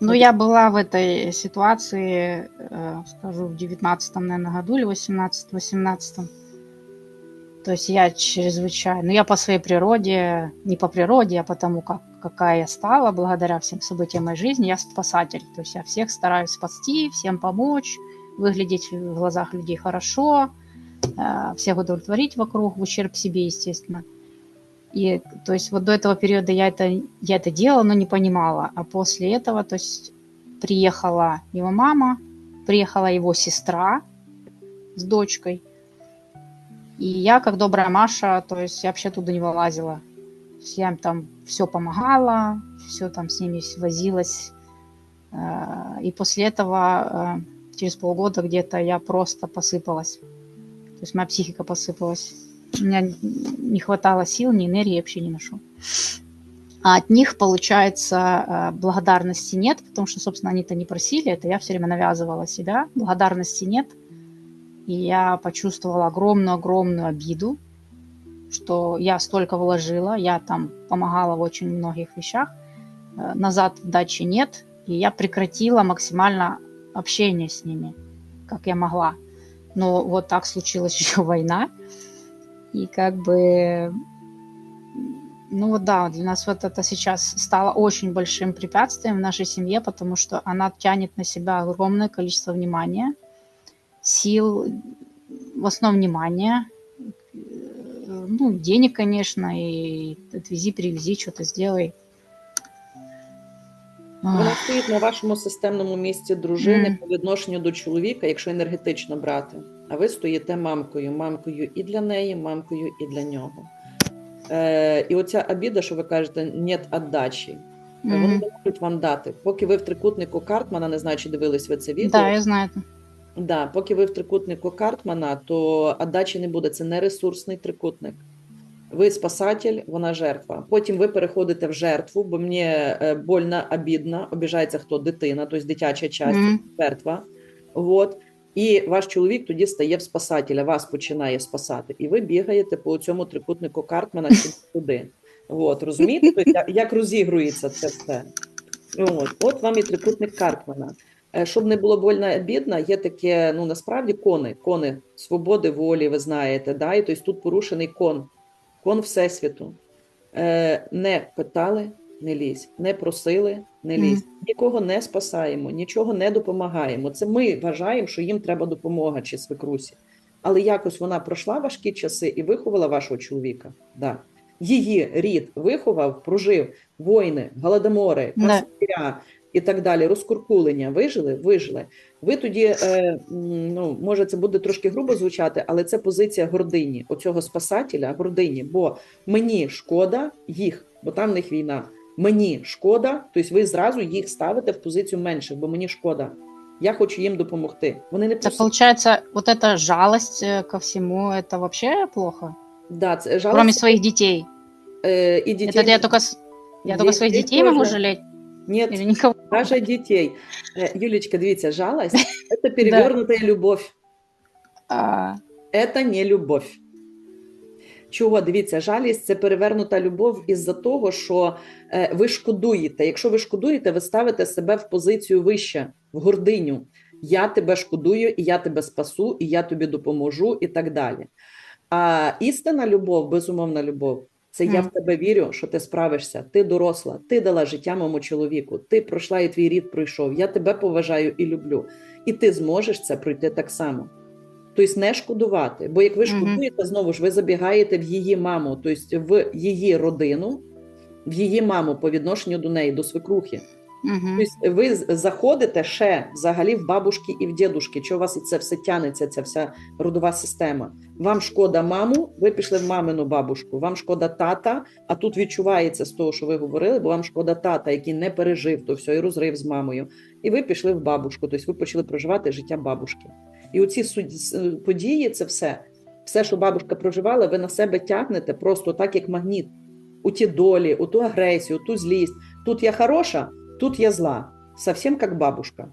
Ну, я была в этой ситуации, э, скажу, в 19 наверное, году или 18-18. То есть я чрезвычайно... Ну, я по своей природе, не по природе, а потому, как, какая я стала, благодаря всем событиям моей жизни, я спасатель. То есть я всех стараюсь спасти, всем помочь, выглядеть в глазах людей хорошо, э, всех удовлетворить вокруг, в ущерб себе, естественно. И, то есть, вот до этого периода я это, я это делала, но не понимала. А после этого, то есть, приехала его мама, приехала его сестра с дочкой. И я, как добрая Маша, то есть, я вообще туда не вылазила. Я им там все помогала, все там с ними возилась. Э, и после этого, э, через полгода где-то, я просто посыпалась. То есть, моя психика посыпалась у меня не хватало сил, ни энергии вообще не ношу. А от них, получается, э, благодарности нет, потому что, собственно, они-то не просили, это я все время навязывала себя. Благодарности нет. И я почувствовала огромную-огромную обиду, что я столько вложила, я там помогала в очень многих вещах, э, назад дачи нет, и я прекратила максимально общение с ними, как я могла. Но вот так случилась еще война, и как бы, ну вот да, для нас вот это сейчас стало очень большим препятствием в нашей семье, потому что она тянет на себя огромное количество внимания, сил, в основном внимания, ну, денег, конечно, и отвези, привези, что-то сделай. Вона стоїть на вашому системному місці дружини Мгм. по відношенню до чоловіка, якщо енергетично брати. А ви стоїте мамкою, мамкою і для неї, мамкою і для нього. Е, і оця обіда, що ви кажете, нет віддачі. Вони не можуть вам дати. Поки ви в трикутнику Картмана, не знаю, чи дивились ви це відео. Да, я знаю. Да, поки ви в трикутнику Картмана, то віддачі не буде. Це не ресурсний трикутник. Ви спасатель, вона жертва. Потім ви переходите в жертву, бо мені е, больно, обідно, обіжається хто дитина, тобто дитяча частина, Мгм. жертва. Вот. І ваш чоловік тоді стає в спасателя, вас починає спасати. І ви бігаєте по цьому трикутнику Картмана туди. От, розумієте, Тобто, як- розігрується це все. От, от вам і трикутник Карпмана. Е, Щоб не було больно бідно, є таке, ну насправді кони, кони свободи волі, ви знаєте, да? і тобто тут порушений кон, кон Всесвіту. Е, Не питали, не лізь, не просили, не лізь. Нікого не спасаємо, нічого не допомагаємо. Це ми вважаємо, що їм треба допомога чи свекрусі. Але якось вона пройшла важкі часи і виховала вашого чоловіка. Да. Її рід виховав, прожив воїни, голодомори, Да. і так далі. Розкуркулення вижили, вижили. Ви тоді, е, ну може, це буде трошки грубо звучати, але це позиція гордині, оцього спасателя, гордині. Бо мені шкода їх, бо там в них війна Мені шкода, тобто ви зразу їх ставите в позицію менших, бо мені шкода. Я хочу їм допомогти. Вони не Это просять. получается, вот эта жалость э, ко всему, это вообще плохо? Да, це Кроме жалость, своих детей. е, і дітей. Это я только, с- я только своих Детей детей могу тоже. жалеть? Ні, Или никого? Даже дітей. Е, Юлечка, дивіться, жалость – це перевернута любов. А, Це не любов. Чого? Дивіться, жалість це перевернута любов із-за того, що е, ви шкодуєте. Якщо ви шкодуєте, ви ставите себе в позицію вище, в гординю. Я тебе шкодую, і я тебе спасу, і я тобі допоможу, і так далі. А істинна любов, безумовна любов, це я в тебе вірю, що ти справишся. Ти доросла, ти дала життя моєму чоловіку, ти пройшла і твій рід пройшов. Я тебе поважаю і люблю. І ти зможеш це пройти так само. Тобто не шкодувати. Бо як ви шкодуєте, знову ж ви забігаєте в її маму, тобто в її родину, в її маму по відношенню до неї, до свекрухи. Тобто ви заходите ще взагалі в бабушки і в дідушки. Чого у вас і це все тянеться, ця вся родова система? Вам шкода маму, ви пішли в мамину бабушку. Вам шкода тата, а тут відчувається з того, що ви говорили, бо вам шкода тата, який не пережив то все і розрив з мамою. І ви пішли в бабушку, тобто ви почали проживати життя бабушки. І оці суд- с- події, це все, все, що бабушка проживала, ви на себе тягнете просто так, як магніт. У ті долі, у ту агресію, у ту злість. Тут я хороша, тут я зла. Совсем как бабушка,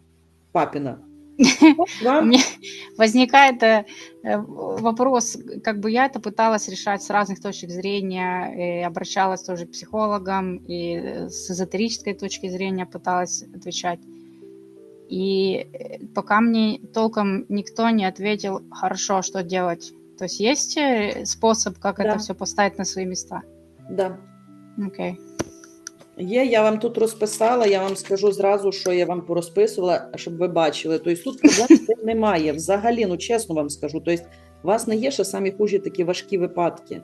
папина. Вам Мне возникает э, э, вопрос, как бы я это пыталась решать с разных точек зрения, и обращалась тоже к психологам, и э, с эзотерической точки зрения пыталась отвечать. И э, пока мне толком никто не ответил, хорошо, что делать. То есть есть э, способ, как Да. это все поставить на свои места? да. Окей. Є, я вам тут розписала, я вам скажу зразу, що я вам порозписувала, щоб ви бачили. Тобто тут проблем з цим немає. Взагалі, ну чесно вам скажу. Тобто, у вас не є ще самі хужі такі важкі випадки.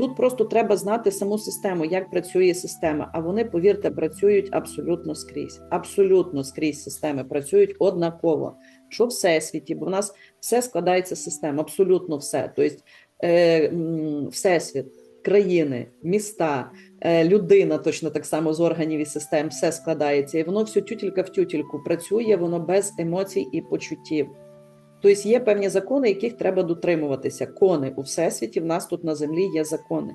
Тут просто треба знати саму систему, як працює система. А вони, повірте, працюють абсолютно скрізь. Абсолютно скрізь системи працюють однаково. Що всесвіті, бо в нас все складається з систем, абсолютно все. Тобто, е, всесвіт, країни, міста, е, людина точно так само з органів і систем, все складається, і воно все тютілька в тютільку працює, воно без емоцій і почуттів. Тобто є певні закони, яких треба дотримуватися. Кони у всесвіті в нас тут на землі є закони.